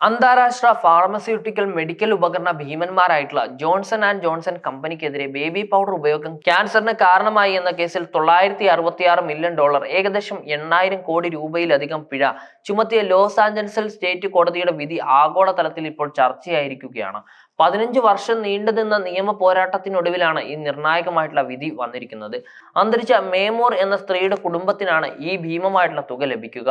അന്താരാഷ്ട്ര pharmaceutical medical ഉപകരണ ഭീമന്മാരായിട്ടുള്ള ജോൺസൺ ആൻഡ് ജോൺസൺ കമ്പനിക്കെതിരെ ബേബി പൗഡർ ഉപയോഗം ക്യാൻസറിന് കാരണമായി എന്ന കേസിൽ തൊള്ളായിരത്തി അറുപത്തിയാറ് മില്യൺ ഡോളർ ഏകദേശം എണ്ണായിരം കോടി രൂപയിലധികം പിഴ ചുമത്തിയ ലോസ് ആഞ്ചൽസിൽ സ്റ്റേറ്റ് കോടതിയുടെ വിധി ആഗോളതലത്തിൽ ഇപ്പോൾ ചർച്ചയായിരിക്കുകയാണ്. പതിനഞ്ച് വർഷം നീണ്ടു നിന്ന നിയമ പോരാട്ടത്തിനൊടുവിലാണ് ഈ നിർണായകമായിട്ടുള്ള വിധി വന്നിരിക്കുന്നത്. അന്തരിച്ച മേമോർ എന്ന സ്ത്രീയുടെ കുടുംബത്തിനാണ് ഈ ഭീമമായിട്ടുള്ള തുക ലഭിക്കുക.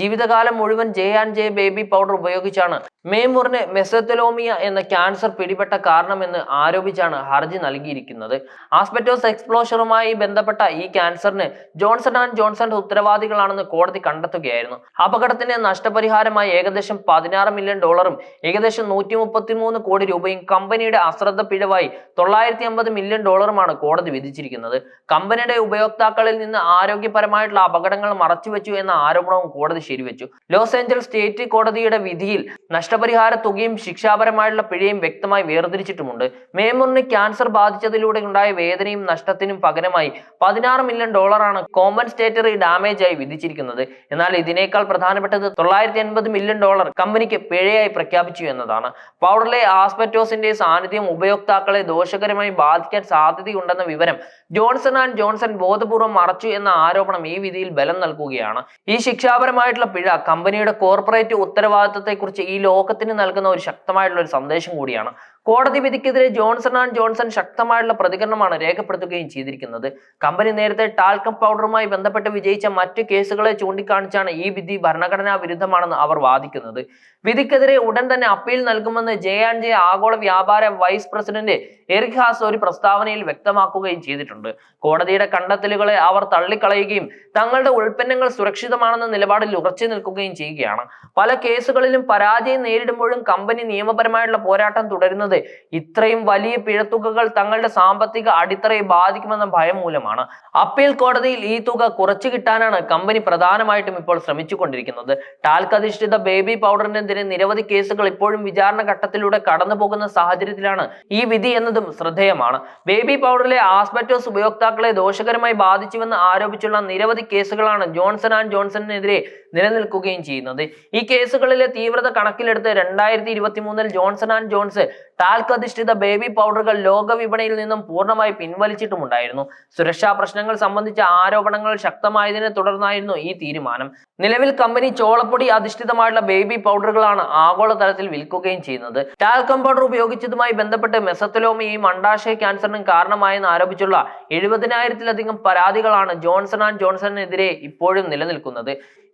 ജീവിതകാലം മുഴുവൻ J and J baby powder ഉപയോഗിച്ചാണ് മേമൂറിന് മെസത്തലോമിയ എന്ന ക്യാൻസർ പിടിപെട്ട കാരണമെന്ന് ആരോപിച്ചാണ് ഹർജി നൽകിയിരിക്കുന്നത്. ആസ്പെറ്റോസ് എക്സ്പ്ലോഷറുമായി ബന്ധപ്പെട്ട ഈ ക്യാൻസറിന് ജോൺസൺ ആൻഡ് ജോൺസൺ ഉത്തരവാദികളാണെന്ന് കോടതി കണ്ടെത്തുകയായിരുന്നു. അപകടത്തിന് നഷ്ടപരിഹാരമായി ഏകദേശം പതിനാറ് മില്യൺ ഡോളറും ഏകദേശം നൂറ്റി മുപ്പത്തിമൂന്ന് കോടി രൂപയും കമ്പനിയുടെ അശ്രദ്ധ പിഴവായി തൊള്ളായിരത്തി അമ്പത് മില്യൺ ഡോളറുമാണ് കോടതി വിധിച്ചിരിക്കുന്നത്. കമ്പനിയുടെ ഉപയോക്താക്കളിൽ നിന്ന് ആരോഗ്യപരമായിട്ടുള്ള അപകടങ്ങൾ മറച്ചുവെച്ചു എന്ന ആരോപണവും കോടതി ശരിവെച്ചു. ലോസ് ഏഞ്ചൽസ് സ്റ്റേറ്റ് കോടതിയുടെ വിധിയിൽ നഷ്ടപരിഹാര തുകയും ശിക്ഷാപരമായിട്ടുള്ള പിഴയും വ്യക്തമായി വേർതിരിച്ചിട്ടുമുണ്ട്. മേമൂറിന് ക്യാൻസർ ബാധിച്ചതിലൂടെ ഉണ്ടായ വേദനയും നഷ്ടത്തിനും പകരമായി പതിനാറ് മില്യൺ ഡോളറാണ് കോമ്പൻസ്റ്റേറ്ററി ഡാമേജ് ആയി വിധിച്ചിരിക്കുന്നത്. എന്നാൽ ഇതിനേക്കാൾ പ്രധാനപ്പെട്ടത് തൊള്ളായിരത്തി എൺപത് മില്യൺ ഡോളർ കമ്പനിക്ക് പിഴയായി പ്രഖ്യാപിച്ചു എന്നതാണ്. പൗഡറിലെ ആസ്പെറ്റോസിന്റെ സാന്നിധ്യം ഉപയോക്താക്കളെ ദോഷകരമായി ബാധിക്കാൻ സാധ്യതയുണ്ടെന്ന വിവരം ജോൺസൺ ആൻഡ് ജോൺസൺ ബോധപൂർവം മറച്ചു എന്ന ആരോപണം ഈ വിധിയിൽ ബലം നൽകുകയാണ്. ഈ ശിക്ഷാപരമായിട്ടുള്ള പിഴ കമ്പനിയുടെ കോർപ്പറേറ്റ് ഉത്തരവാദിത്തത്തെക്കുറിച്ച് ഈ ലോകത്തിന് നൽകുന്ന ഒരു ശക്തമായിട്ടുള്ള ഒരു സന്ദേശം കൂടിയാണ് കോടതി വിധിക്കെതിരെ ജോൺസൺ ആൻഡ് ജോൺസൺ ശക്തമായുള്ള പ്രതികരണമാണ് രേഖപ്പെടുത്തുകയും ചെയ്തിരിക്കുന്നത്. കമ്പനി നേരത്തെ ടാൽക്കം പൗഡറുമായി ബന്ധപ്പെട്ട് വിജയിച്ച മറ്റു കേസുകളെ ചൂണ്ടിക്കാണിച്ചാണ് ഈ വിധി ഭരണഘടനാ വിരുദ്ധമാണെന്ന് അവർ വാദിക്കുന്നത്. വിധിക്കെതിരെ ഉടൻ തന്നെ അപ്പീൽ നൽകുമെന്ന് ജെ ആൻഡ് ജെ ആഗോള വ്യാപാര വൈസ് പ്രസിഡന്റ് എറിക് ഹാസ് ഒരു പ്രസ്താവനയിൽ വ്യക്തമാക്കുകയും ചെയ്തിട്ടുണ്ട്. കോടതിയുടെ കണ്ടെത്തലുകളെ അവർ തള്ളിക്കളയുകയും തങ്ങളുടെ ഉൽപ്പന്നങ്ങൾ സുരക്ഷിതമാണെന്ന നിലപാടിൽ ഉറച്ചു നിൽക്കുകയും ചെയ്യുകയാണ്. പല കേസുകളിലും പരാജയം നേരിടുമ്പോഴും കമ്പനി നിയമപരമായുള്ള പോരാട്ടം തുടരുന്നത് ഇത്രയും വലിയ പിഴത്തുകകൾ തങ്ങളുടെ സാമ്പത്തിക അടിത്തറയെ ബാധിക്കുമെന്ന ഭയം മൂലമാണ്. അപ്പീൽ കോടതിയിൽ ഈ തുക കുറച്ചു കിട്ടാനാണ് കമ്പനി പ്രധാനമായിട്ടും ഇപ്പോൾ ശ്രമിച്ചുകൊണ്ടിരിക്കുന്നത്. ടാൽക്ക് അധിഷ്ഠിത ബേബി പൗഡറിനെതിരെ നിരവധി കേസുകൾ ഇപ്പോഴും വിചാരണ ഘട്ടത്തിലൂടെ കടന്നു പോകുന്ന സാഹചര്യത്തിലാണ് ഈ വിധി എന്നതും ശ്രദ്ധേയമാണ്. ബേബി പൗഡറിലെ ആസ്പെറ്റോസ് ഉപയോക്താക്കളെ ദോഷകരമായി ബാധിച്ചുവെന്ന് ആരോപിച്ചുള്ള നിരവധി കേസുകളാണ് ജോൺസൺ ആൻഡ് ജോൺസണിനെതിരെ നിലനിൽക്കുകയും ചെയ്യുന്നത്. ഈ കേസുകളിലെ തീവ്രത കണക്കിലെടുത്ത് രണ്ടായിരത്തി ഇരുപത്തി മൂന്നിൽ ജോൺസൺ ആൻഡ് ജോൺസ് ടാൽക്ക് അധിഷ്ഠിത ബേബി പൗഡറുകൾ ലോക വിപണിയിൽ നിന്നും പൂർണമായി പിൻവലിച്ചിട്ടുമുണ്ടായിരുന്നു. സുരക്ഷാ പ്രശ്നങ്ങൾ സംബന്ധിച്ച ആരോപണങ്ങൾ ശക്തമായതിനെ തുടർന്നായിരുന്നു ഈ തീരുമാനം. നിലവിൽ കമ്പനി ചോളപ്പൊടി അധിഷ്ഠിതമായുള്ള ബേബി പൗഡറുകളാണ് ആഗോളതലത്തിൽ വിൽക്കുകയും ചെയ്യുന്നത്. ടാൽക്കം പൗഡർ ഉപയോഗിച്ചതുമായി ബന്ധപ്പെട്ട് മെസത്തലോമയും അണ്ടാശയ ക്യാൻസറിനും കാരണമായെന്ന് ആരോപിച്ചുള്ള എഴുപതിനായിരത്തിലധികം പരാതികളാണ് ജോൺസൺ ആൻഡ് ജോൺസണിനെതിരെ ഇപ്പോഴും നിലനിൽക്കുന്നത്.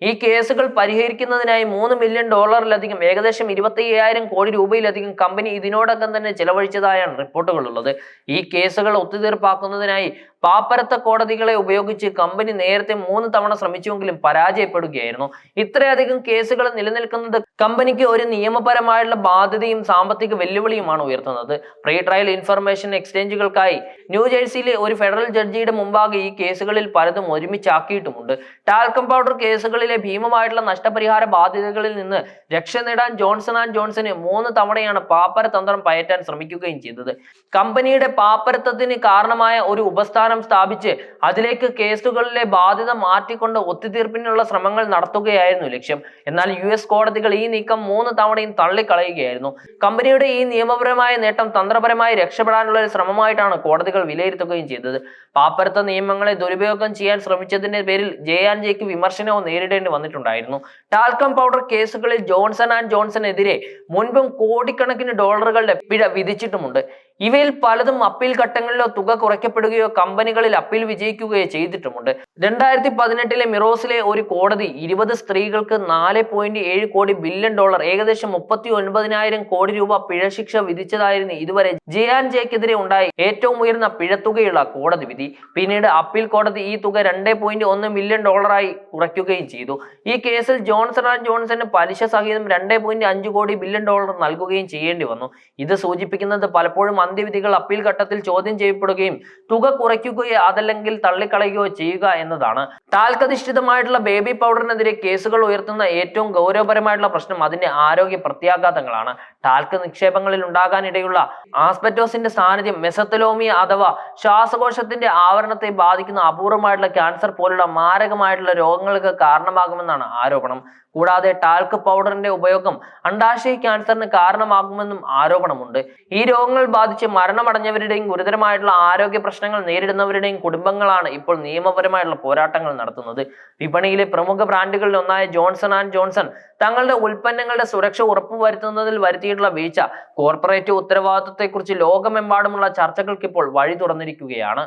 ഈ കേസുകൾ പരിഹരിക്കുന്നതിനായി മൂന്ന് മില്യൺ ഡോളറിലധികം ഏകദേശം ഇരുപത്തി അയ്യായിരം കോടി രൂപയിലധികം കമ്പനി ഇതിനോടകം തന്നെ ചിലവഴിച്ചതായാണ് റിപ്പോർട്ടുകൾ ഉള്ളത് ഈ കേസുകൾ ഒത്തുതീർപ്പാക്കുന്നതിനായി പാപ്പരത്ത കോടതികളെ ഉപയോഗിച്ച് കമ്പനി നേരത്തെ മൂന്ന് തവണ ശ്രമിച്ചുവെങ്കിലും പരാജയപ്പെടുകയായിരുന്നു. ഇത്രയധികം കേസുകൾ നിലനിൽക്കുന്നത് കമ്പനിക്ക് ഒരു നിയമപരമായുള്ള ബാധ്യതയും സാമ്പത്തിക വെല്ലുവിളിയുമാണ് ഉയർത്തുന്നത്. പ്രീ ട്രയൽ ഇൻഫർമേഷൻ എക്സ്ചേഞ്ചുകൾക്കായി ന്യൂജേഴ്സിയിലെ ഒരു ഫെഡറൽ ജഡ്ജിയുടെ മുമ്പാകെ ഈ കേസുകളിൽ പലതും ഒരുമിച്ചാക്കിയിട്ടുമുണ്ട്. ടാൽക്കം പൗഡർ കേസുകളിലെ ഭീമമായിട്ടുള്ള നഷ്ടപരിഹാര ബാധ്യതകളിൽ നിന്ന് രക്ഷ നേടാൻ ജോൺസൺ ആൻഡ് ജോൺസന് മൂന്ന് തവണയാണ് പാപ്പര തന്ത്രം പയറ്റാൻ ശ്രമിക്കുകയും ചെയ്തത്. കമ്പനിയുടെ പാപ്പരത്വത്തിന് കാരണമായ ഒരു ഉപസ്ഥാനം സ്ഥാപിച്ച് അതിലേക്ക് കേസുകളിലെ ബാധ്യത മാറ്റിക്കൊണ്ട് ഒത്തുതീർപ്പിനുള്ള ശ്രമങ്ങൾ നടത്തുകയായിരുന്നു ലക്ഷ്യം. എന്നാൽ യു എസ് കോടതികൾ ഈ നീക്കം മൂന്ന് തവണയും തള്ളിക്കളയുകയായിരുന്നു. കമ്പനിയുടെ ഈ നിയമപരമായ നേട്ടം തന്ത്രപരമായി രക്ഷപ്പെടാനുള്ള ഒരു ശ്രമമായിട്ടാണ് കോടതികൾ വിലയിരുത്തുകയും ചെയ്തത്. പാപ്പരത്വ നിയമങ്ങളെ ദുരുപയോഗം ചെയ്യാൻ ശ്രമിച്ചതിന്റെ പേരിൽ ജെ ആൻഡ് ജെക്ക് വിമർശനവും നേരിടേണ്ടി വന്നിട്ടുണ്ടായിരുന്നു. ടാൽക്കം പൗഡർ കേസുകളിൽ ജോൺസൺ ആൻഡ് ജോൺസൺ ജോൺസണെതിരെ മുൻപും കോടിക്കണക്കിന് ഡോളറുകളുടെ പിഴ വിധിച്ചിട്ടുമുണ്ട്. ഇവയിൽ പലതും അപ്പീൽ ഘട്ടങ്ങളിലോ തുക കുറയ്ക്കപ്പെടുകയോ കമ്പനികളിൽ അപ്പീൽ വിജയിക്കുകയോ ചെയ്തിട്ടുമുണ്ട്. രണ്ടായിരത്തി പതിനെട്ടിലെ മിറോസിലെ ഒരു കോടതി ഇരുപത് സ്ത്രീകൾക്ക് നാല് പോയിന്റ് ഏഴ് കോടി ബില്യൺ ഡോളർ ഏകദേശം മുപ്പത്തി ഒൻപതിനായിരം കോടി രൂപ പിഴ ശിക്ഷ വിധിച്ചതായിരുന്നു ഇതുവരെ ജിയാൻ ജെക്കെതിരെ ഉണ്ടായ ഏറ്റവും ഉയർന്ന പിഴത്തുകയുള്ള കോടതി വിധി. പിന്നീട് അപ്പീൽ കോടതി ഈ തുക രണ്ട് പോയിന്റ് ഒന്ന് മില്യൺ ഡോളറായി കുറയ്ക്കുകയും ചെയ്തു. ഈ കേസിൽ ജോൺസൺ ആൻഡ് ജോൺസന് പലിശ സഹിതം രണ്ട് പോയിന്റ് അഞ്ച് കോടി ബില്യൺ ഡോളർ നൽകുകയും ചെയ്യേണ്ടി വന്നു. ഇത് സൂചിപ്പിക്കുന്നത് പലപ്പോഴും അന്ത്യവിധികൾ അപ്പീൽ ഘട്ടത്തിൽ ചോദ്യം ചെയ്യപ്പെടുകയും തുക കുറയ്ക്കുകയോ അതല്ലെങ്കിൽ തള്ളിക്കളയുകയോ ചെയ്യുക എന്നതാണ്. താൽക്കധിഷ്ഠിതമായിട്ടുള്ള ബേബി പൗഡറിനെതിരെ കേസുകൾ ഉയർത്തുന്ന ഏറ്റവും ഗൗരവപരമായിട്ടുള്ള പ്രശ്നം അതിന്റെ ആരോഗ്യ പ്രത്യാഘാതങ്ങളാണ്. ടാൽക്ക് നിക്ഷേപങ്ങളിൽ ഉണ്ടാകാനിടയുള്ള ആസ്പെറ്റോസിന്റെ സാന്നിധ്യം മെസത്തലോമിയ അഥവാ ശ്വാസകോശത്തിന്റെ ആവരണത്തെ ബാധിക്കുന്ന അപൂർവമായിട്ടുള്ള ക്യാൻസർ പോലുള്ള മാരകമായിട്ടുള്ള രോഗങ്ങൾക്ക് കാരണമാകുമെന്നാണ് ആരോപണം. കൂടാതെ ടാൽക്ക് പൗഡറിന്റെ ഉപയോഗം അണ്ടാശയ ക്യാൻസറിന് കാരണമാകുമെന്നും ആരോപണമുണ്ട്. ഈ രോഗങ്ങൾ ബാധിച്ച് മരണമടഞ്ഞവരുടെയും ഗുരുതരമായിട്ടുള്ള ആരോഗ്യ പ്രശ്നങ്ങൾ നേരിടുന്നവരുടെയും കുടുംബങ്ങളാണ് ഇപ്പോൾ നിയമപരമായിട്ടുള്ള പോരാട്ടങ്ങൾ നടത്തുന്നത്. വിപണിയിലെ പ്രമുഖ ബ്രാൻഡുകളിൽ ഒന്നായ ജോൺസൺ ആൻഡ് ജോൺസൺ തങ്ങളുടെ ഉൽപ്പന്നങ്ങളുടെ സുരക്ഷ ഉറപ്പുവരുത്തുന്നതിൽ വരുത്തിയിട്ടുള്ള വീഴ്ച കോർപ്പറേറ്റ് ഉത്തരവാദിത്വത്തെക്കുറിച്ച് ലോകമെമ്പാടുമുള്ള ചർച്ചകൾക്ക് ഇപ്പോൾ വഴി തുറന്നിരിക്കുകയാണ്